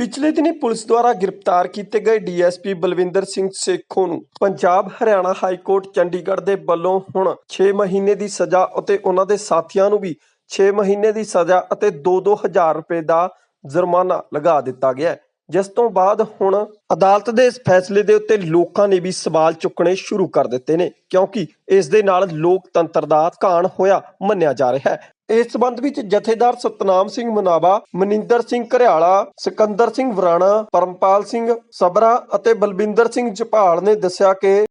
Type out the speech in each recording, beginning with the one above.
ਪਿਛਲੇ ਦਿਨੀ ਪੁਲਿਸ ਦੁਆਰਾ ਗ੍ਰਿਫਤਾਰ ਕੀਤੇ ਗਏ ਡੀਐਸਪੀ ਬਲਵਿੰਦਰ ਸਿੰਘ ਸੇਖੋਂ ਨੂੰ ਪੰਜਾਬ ਹਰਿਆਣਾ ਹਾਈ ਕੋਰਟ ਚੰਡੀਗੜ੍ਹ ਦੇ ਵੱਲੋਂ ਹੁਣ 6 ਮਹੀਨੇ ਦੀ ਸਜ਼ਾ ਅਤੇ ਉਹਨਾਂ ਦੇ ਸਾਥੀਆਂ ਨੂੰ ਵੀ 6 ਮਹੀਨੇ ਦੀ ਸਜ਼ਾ ਅਤੇ 2-2 ਹਜ਼ਾਰ ਰੁਪਏ ਦਾ ਜੁਰਮਾਨਾ ਲਗਾ ਦਿੱਤਾ ਗਿਆ ਜਿਸ ਤੋਂ ਬਾਅਦ ਹੁਣ ਅਦਾਲਤ ਦੇ ਇਸ ਫੈਸਲੇ ਦੇ ਉੱਤੇ ਲੋਕਾਂ ਨੇ ਵੀ ਸਵਾਲ ਚੁੱਕਣੇ ਸ਼ੁਰੂ ਕਰ ਦਿੱਤੇ ਨੇ, ਕਿਉਂਕਿ ਇਸ ਦੇ ਨਾਲ ਲੋਕਤੰਤਰ ਦਾ ਘਾਣ ਹੋਇਆ ਮੰਨਿਆ ਜਾ ਰਿਹਾ ਹੈ। ਇਸ ਸਬੰਧ ਵਿੱਚ ਜਥੇਦਾਰ ਸਤਨਾਮ ਸਿੰਘ ਮਨਾਵਾ, ਮਨਿੰਦਰ ਸਿੰਘ ਘਰਿਆਲਾ, ਸਿਕੰਦਰ ਸਿੰਘ ਵਰਾਣਾ, ਪਰਮਪਾਲ ਸਿੰਘ ਸਬਰਾ ਅਤੇ ਬਲਬਿੰਦਰ ਸਿੰਘ ਜਪਾਲ ਨੇ ਦੱਸਿਆ ਕਿ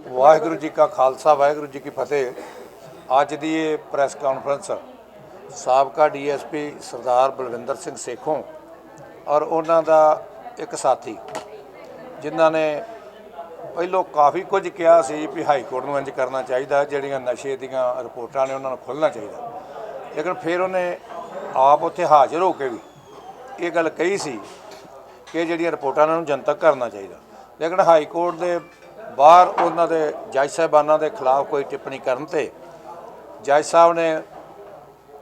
ਵਾਹਿਗੁਰੂ ਜੀ ਕਾ ਖਾਲਸਾ, ਵਾਹਿਗੁਰੂ ਜੀ ਕੀ ਫਤਿਹ। ਅੱਜ ਦੀ ਇਹ ਪ੍ਰੈਸ ਕਾਨਫਰੰਸ ਸਾਬਕਾ ਡੀਐਸਪੀ ਸਰਦਾਰ ਬਲਵਿੰਦਰ ਸਿੰਘ ਸੇਖੋਂ ਔਰ ਉਹਨਾਂ ਦਾ ਇੱਕ ਸਾਥੀ, ਜਿਨ੍ਹਾਂ ਨੇ ਪਹਿਲੋਂ ਕਾਫੀ ਕੁਝ ਕਿਹਾ ਸੀ ਵੀ ਹਾਈ ਕੋਰਟ ਨੂੰ ਇੰਜ ਕਰਨਾ ਚਾਹੀਦਾ, ਜਿਹੜੀਆਂ ਨਸ਼ੇ ਦੀਆਂ ਰਿਪੋਰਟਾਂ ਨੇ ਉਹਨਾਂ ਨੂੰ ਖੁੱਲ੍ਹਣਾ ਚਾਹੀਦਾ। ਲੇਕਿਨ ਫਿਰ ਉਹਨੇ ਆਪ ਉੱਥੇ ਹਾਜ਼ਰ ਹੋ ਕੇ ਵੀ ਇਹ ਗੱਲ ਕਹੀ ਸੀ ਕਿ ਜਿਹੜੀਆਂ ਰਿਪੋਰਟਾਂ ਇਹਨਾਂ ਨੂੰ ਜਨਤਕ ਕਰਨਾ ਚਾਹੀਦਾ। ਲੇਕਿਨ ਹਾਈ ਕੋਰਟ ਦੇ ਬਾਹਰ ਉਹਨਾਂ ਦੇ ਜੱਜ ਸਾਹਿਬਾਨਾਂ ਦੇ ਖਿਲਾਫ ਕੋਈ ਟਿੱਪਣੀ ਕਰਨ ਤੇ ਜੱਜ ਸਾਹਿਬ ਨੇ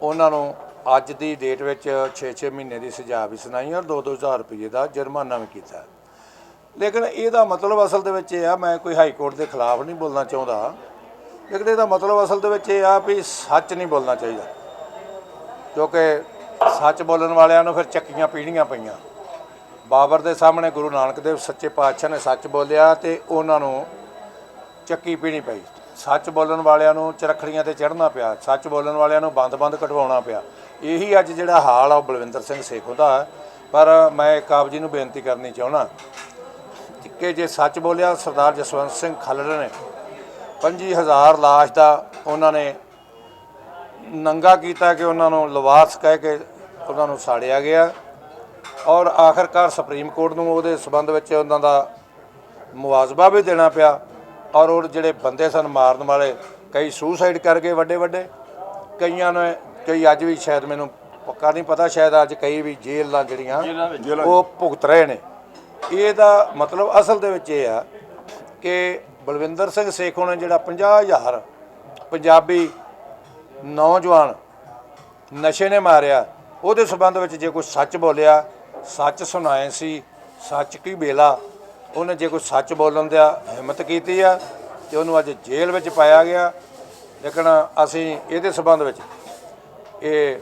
ਉਹਨਾਂ ਨੂੰ ਅੱਜ ਦੀ ਡੇਟ ਵਿੱਚ 6-6 ਮਹੀਨੇ ਦੀ ਸਜ਼ਾ ਵੀ ਸੁਣਾਈ ਔਰ 2-2000 ਰੁਪਏ ਦਾ ਜੁਰਮਾਨਾ ਵੀ ਕੀਤਾ। ਲੇਕਿਨ ਇਹਦਾ ਮਤਲਬ ਅਸਲ ਦੇ ਵਿੱਚ ਇਹ ਆ, ਮੈਂ ਕੋਈ ਹਾਈ ਕੋਰਟ ਦੇ ਖਿਲਾਫ ਨਹੀਂ ਬੋਲਣਾ ਚਾਹੁੰਦਾ। ਲੇਕਿਨ ਇਹਦਾ ਮਤਲਬ ਅਸਲ ਦੇ ਵਿੱਚ ਇਹ ਆ ਵੀ ਸੱਚ ਨਹੀਂ ਬੋਲਣਾ ਚਾਹੀਦਾ। ਕਿਉਂਕਿ ਸੱਚ ਬੋਲਣ ਵਾਲਿਆਂ ਨੂੰ ਫਿਰ ਚੱਕੀਆਂ ਪੀੜੀਆਂ ਪਈਆਂ। ਬਾਬਰ ਦੇ ਸਾਹਮਣੇ ਗੁਰੂ ਨਾਨਕ ਦੇਵ ਸੱਚੇ ਪਾਤਸ਼ਾਹ ਨੇ ਸੱਚ ਬੋਲਿਆ ਤੇ ਉਹਨਾਂ ਨੂੰ ਚੱਕੀ ਪੀਣੀ ਪਈ। ਸੱਚ ਬੋਲਣ ਵਾਲਿਆਂ ਨੂੰ ਚਰਖੜੀਆਂ ਤੇ ਚੜ੍ਹਨਾ ਪਿਆ, ਸੱਚ ਬੋਲਣ ਵਾਲਿਆਂ ਨੂੰ ਬੰਦ-ਬੰਦ ਕਟਵਾਉਣਾ ਪਿਆ। ਇਹੀ ਅੱਜ ਜਿਹੜਾ ਹਾਲ ਆ, ਉਹ ਬਲਵਿੰਦਰ ਸਿੰਘ ਸੇਖੋਂ ਦਾ ਪਰ ਮੈਂ ਕਾਬ ਜੀ ਨੂੰ ਬੇਨਤੀ ਕਰਨੀ ਚਾਹੁੰਦਾ ਕਿ ਜੇ ਸੱਚ ਬੋਲਿਆ, ਸਰਦਾਰ ਜਸਵੰਤ ਸਿੰਘ ਖਲੜ ਨੇ 25000 ਲਾਸ਼ ਦਾ ਉਹਨਾਂ ਨੇ ਨੰਗਾ ਕੀਤਾ ਕਿ ਉਹਨਾਂ ਨੂੰ ਲਵਾਰਸ ਕਹਿ ਕੇ ਉਹਨਾਂ ਨੂੰ ਸਾੜਿਆ ਗਿਆ ਔਰ ਆਖਰਕਾਰ ਸੁਪਰੀਮ ਕੋਰਟ ਨੂੰ ਉਹਦੇ ਸਬੰਧ ਵਿੱਚ ਉਹਨਾਂ ਦਾ ਮੁਆਵਜ਼ਾ ਵੀ ਦੇਣਾ ਪਿਆ ਔਰ ਉਹ ਜਿਹੜੇ ਬੰਦੇ ਸਨ ਮਾਰਨ ਵਾਲੇ ਕਈ ਸੁਸਾਈਡ ਕਰ ਗਏ ਵੱਡੇ ਵੱਡੇ। ਕਈਆਂ ਨੇ ਕਈ ਅੱਜ ਵੀ ਸ਼ਾਇਦ ਮੈਨੂੰ ਪੱਕਾ ਨਹੀਂ ਪਤਾ ਸ਼ਾਇਦ ਅੱਜ ਕਈ ਵੀ ਜੇਲ੍ਹਾਂ ਜਿਹੜੀਆਂ ਉਹ ਭੁਗਤ ਰਹੇ ਨੇ। ਇਹਦਾ ਮਤਲਬ ਅਸਲ ਦੇ ਵਿੱਚ ਇਹ ਆ ਕਿ ਬਲਵਿੰਦਰ ਸਿੰਘ ਸੇਖੋਂ ਨੇ ਜਿਹੜਾ 50000 ਪੰਜਾਬੀ ਨੌਜਵਾਨ ਨਸ਼ੇ ਨੇ ਮਾਰਿਆ। ਉਹਦੇ ਸਬੰਧ ਵਿੱਚ ਜੇ ਕੋਈ ਸੱਚ ਬੋਲਿਆ, ਸੱਚ ਸੁਣਾਏ ਸੀ, ਸੱਚ ਕੀ ਬੇਲਾ। ਉਹਨੇ ਜੇ ਕੋਈ ਸੱਚ ਬੋਲਣ ਦਾ ਹਿੰਮਤ ਕੀਤੀ ਆ ਤੇ ਉਹਨੂੰ ਅੱਜ ਜੇਲ੍ਹ ਵਿੱਚ ਪਾਇਆ ਗਿਆ। ਲੇਕਿਨ ਅਸੀਂ ਇਹਦੇ ਸਬੰਧ ਵਿੱਚ ਇਹ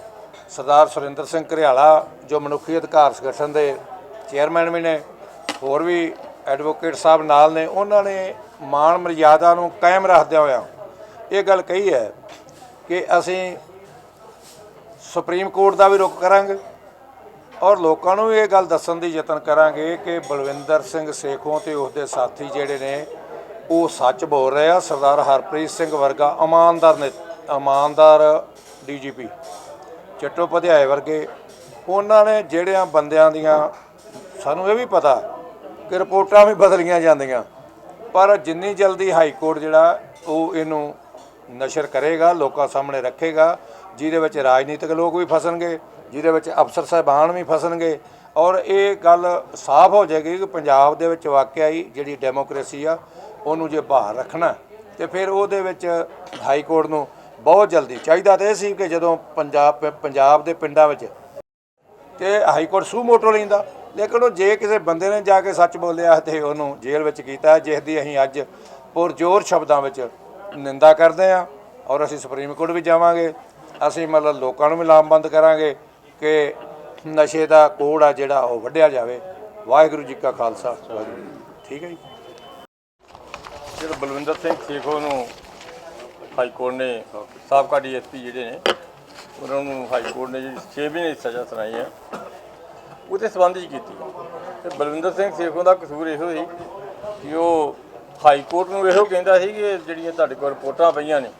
ਸਰਦਾਰ ਸੁਰਿੰਦਰ ਸਿੰਘ ਘਰਿਆਲਾ, ਜੋ ਮਨੁੱਖੀ ਅਧਿਕਾਰ ਸੰਗਠਨ ਦੇ ਚੇਅਰਮੈਨ ਵੀ ਨੇ, ਹੋਰ ਵੀ ਐਡਵੋਕੇਟ ਸਾਹਿਬ ਨਾਲ ਨੇ, ਉਹਨਾਂ ਨੇ ਮਾਣ ਮਰਿਆਦਾ ਨੂੰ ਕਾਇਮ ਰੱਖਦਿਆਂ ਹੋਇਆ ਇਹ ਗੱਲ ਕਹੀ ਹੈ ਕਿ ਅਸੀਂ ਸੁਪਰੀਮ ਕੋਰਟ ਦਾ ਵੀ ਰੁਖ ਕਰਾਂਗੇ ਔਰ ਲੋਕਾਂ ਨੂੰ ਵੀ ਇਹ ਗੱਲ ਦੱਸਣ ਦੀ ਯਤਨ ਕਰਾਂਗੇ ਕਿ ਬਲਵਿੰਦਰ ਸਿੰਘ ਸੇਖੋਂ ਤੇ ਉਸਦੇ ਸਾਥੀ ਜਿਹੜੇ ਨੇ, ਉਹ ਸੱਚ ਬੋਲ ਰਹੇ ਆ। ਸਰਦਾਰ ਹਰਪ੍ਰੀਤ ਸਿੰਘ ਵਰਗਾ ਇਮਾਨਦਾਰ ਨੇ ਇਮਾਨਦਾਰ ਡੀਜੀਪੀ ਚਟੋਪਧਿਆਏ ਵਰਗੇ, ਉਹਨਾਂ ਨੇ ਜਿਹੜਿਆਂ ਬੰਦਿਆਂ ਦੀਆਂ, ਸਾਨੂੰ ਇਹ ਵੀ ਪਤਾ ਕਿ ਰਿਪੋਰਟਾਂ ਵੀ ਬਦਲੀਆਂ ਜਾਂਦੀਆਂ। ਪਰ ਜਿੰਨੀ ਜਲਦੀ ਹਾਈ ਕੋਰਟ ਜਿਹੜਾ, ਉਹ ਇਹਨੂੰ ਨਸ਼ਰ ਕਰੇਗਾ, ਲੋਕਾਂ ਸਾਹਮਣੇ ਰੱਖੇਗਾ, ਜਿਹਦੇ ਵਿੱਚ ਰਾਜਨੀਤਿਕ ਲੋਕ ਵੀ ਫਸਣਗੇ, ਜਿਹਦੇ ਵਿੱਚ ਅਫਸਰ ਸਾਹਿਬਾਨ ਵੀ ਫਸਣਗੇ। ਔਰ ਇਹ ਗੱਲ ਸਾਫ਼ ਹੋ ਜਾਏਗੀ ਕਿ ਪੰਜਾਬ ਦੇ ਵਿੱਚ ਵਾਕਿਆ ਹੀ ਜਿਹੜੀ ਡੈਮੋਕ੍ਰੇਸੀ ਆ, ਉਹਨੂੰ ਜੇ ਬਾਹਰ ਰੱਖਣਾ ਤੇ ਫਿਰ ਉਹਦੇ ਵਿੱਚ ਹਾਈ ਕੋਰਟ ਨੂੰ ਬਹੁਤ ਜਲਦੀ ਚਾਹੀਦਾ ਤੇ ਇਹ ਸੀ ਕਿ ਜਦੋਂ ਪੰਜਾਬ ਪੰਜਾਬ ਦੇ ਪਿੰਡਾਂ ਵਿੱਚ ਤੇ ਹਾਈ ਕੋਰਟ ਸੂ ਮੋਟੋ ਲੈਂਦਾ, ਲੇਕਿਨ ਉਹ ਜੇ ਕਿਸੇ ਬੰਦੇ ਨੇ ਜਾ ਕੇ ਸੱਚ ਬੋਲਿਆ ਤੇ ਉਹਨੂੰ ਜੇਲ੍ਹ ਵਿੱਚ ਕੀਤਾ, ਜਿਸ ਦੀ ਅਸੀਂ ਅੱਜ ਪੁਰਜੋਰ ਸ਼ਬਦਾਂ ਵਿੱਚ ਨਿੰਦਾ ਕਰਦੇ ਆ ਔਰ ਅਸੀਂ ਸੁਪਰੀਮ ਕੋਰਟ ਵੀ ਜਾਵਾਂਗੇ। ਅਸੀਂ ਮਤਲਬ ਲੋਕਾਂ ਨੂੰ ਵੀ ਲਾਮਬੰਦ ਕਰਾਂਗੇ ਕਿ ਨਸ਼ੇ ਦਾ ਕੋੜ ਆ ਜਿਹੜਾ ਉਹ ਵੱਢਿਆ ਜਾਵੇ। ਵਾਹਿਗੁਰੂ ਜੀ ਕਾ ਖਾਲਸਾ, ਵਾਹਿਗੁਰੂ ਜੀ ਠੀਕ ਹੈ ਜੀ? ਜਿਹੜਾ ਬਲਵਿੰਦਰ ਸਿੰਘ ਸੇਖੋ ਨੂੰ ਹਾਈ ਕੋਰਟ ਨੇ ਸਾਬਕਾ ਡੀਐਸਪੀ ਜਿਹੜੇ ਨੇ, ਉਹਨਾਂ ਨੂੰ ਹਾਈ ਕੋਰਟ ਨੇ ਜਿਹੜੀ 6 ਮਹੀਨੇ ਦੀ ਸਜ਼ਾ ਸੁਣਾਈ ਹੈ, ਉਹਦੇ ਸੰਬੰਧ ਵਿੱਚ ਕੀਤੀ? ਤੇ ਬਲਵਿੰਦਰ ਸਿੰਘ ਸੇਖੋ ਦਾ ਕਸੂਰ ਇਹੋ ਸੀ ਕਿ ਉਹ ਹਾਈ ਕੋਰਟ ਨੂੰ ਇਹੋ ਕਹਿੰਦਾ ਸੀ ਕਿ ਜਿਹੜੀਆਂ ਤੁਹਾਡੇ ਕੋਲ ਰਿਪੋਰਟਾਂ ਪਈਆਂ ਨੇ,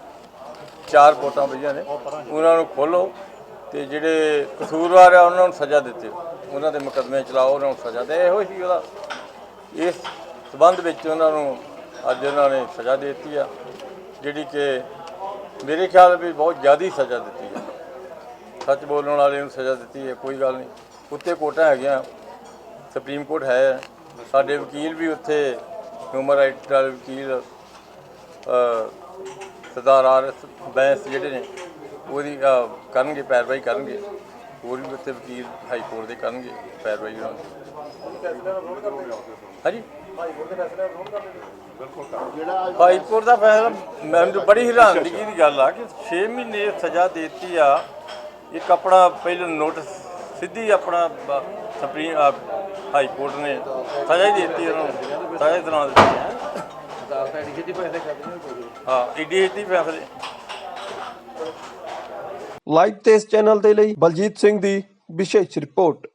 ਚਾਰ ਰਿਪੋਰਟਾਂ ਪਈਆਂ ਨੇ, ਉਹਨਾਂ ਨੂੰ ਖੋਲੋ ਤੇ ਜਿਹੜੇ ਕਸੂਰਵਾਰ ਆ ਉਹਨਾਂ ਨੂੰ ਸਜ਼ਾ ਦਿੱਤੇ। ਉਹਨਾਂ ਦੇ ਮੁਕੱਦਮੇ ਚਲਾਓ, ਉਹਨਾਂ ਨੂੰ ਸਜ਼ਾ ਦੇ। ਇਹੋ ਸੀ ਉਹਦਾ ਇਸ ਸਬੰਧ ਵਿੱਚ ਉਹਨਾਂ ਨੂੰ ਅੱਜ ਉਹਨਾਂ ਨੇ ਸਜ਼ਾ ਦੇ ਦਿੱਤੀ ਆ, ਜਿਹੜੀ ਕਿ ਮੇਰੇ ਖਿਆਲ ਵੀ ਬਹੁਤ ਜ਼ਿਆਦਾ ਸਜ਼ਾ ਦਿੱਤੀ ਹੈ ਸੱਚ ਬੋਲਣ ਵਾਲੇ ਨੂੰ ਸਜ਼ਾ ਦਿੱਤੀ ਹੈ ਕੋਈ ਗੱਲ ਨਹੀਂ। ਉੱਤੇ ਕੋਟਾਂ ਹੈਗੀਆਂ, ਸੁਪਰੀਮ ਕੋਰਟ ਹੈ। ਸਾਡੇ ਵਕੀਲ ਵੀ ਉੱਥੇ ਹਿਊਮਨ ਰਾਈਟ ਵਾਲੇ ਵਕੀਲ ਸਰਦਾਰ ਆਰ ਐਸ ਬੈਂਸ ਜਿਹੜੇ ਨੇ, ਉਹਦੀ ਕਰਨਗੇ, ਪੈਰਵਾਈ ਕਰਨਗੇ। ਹੋਰ ਵੀ ਉੱਥੇ ਵਕੀਲ ਹਾਈ ਕੋਰਟ ਦੇ ਕਰਨਗੇ, ਪੈਰਵਾਈ ਉਹਨਾਂ ਹਾਂਜੀ? ਹਾਈ ਕੋਰਟ ਦਾ ਫੈਸਲਾ ਮੈਨੂੰ ਬੜੀ ਹੈਰਾਨਗੀ ਦੀ ਗੱਲ ਆ ਕਿ 6 ਮਹੀਨੇ ਸਜ਼ਾ ਦਿੱਤੀ ਆ, ਇੱਕ ਆਪਣਾ ਪਹਿਲਾਂ ਨੋਟਿਸ ਸਿੱਧੀ ਆਪਣਾ ਬ- ਸੁਪਰੀਮ ਆ, ਹਾਈ ਕੋਰਟ ਨੇ ਸਜ਼ਾ ਹੀ ਦੇਤੀ ਉਹਨਾਂ ਨੂੰ ਸਜ਼ਾ ਹੀ ਸੁਣਾ ਦਿੱਤੀ ਹੈ। ਹਾਂ ਈਡੀ ਈਡੀ ਫੈਸਲੇ। ਲਾਈਵ ਤੇ ਇਸ ਚੈਨਲ ਦੇ ਲਈ ਬਲਜੀਤ ਸਿੰਘ ਦੀ ਵਿਸ਼ੇਸ਼ ਰਿਪੋਰਟ।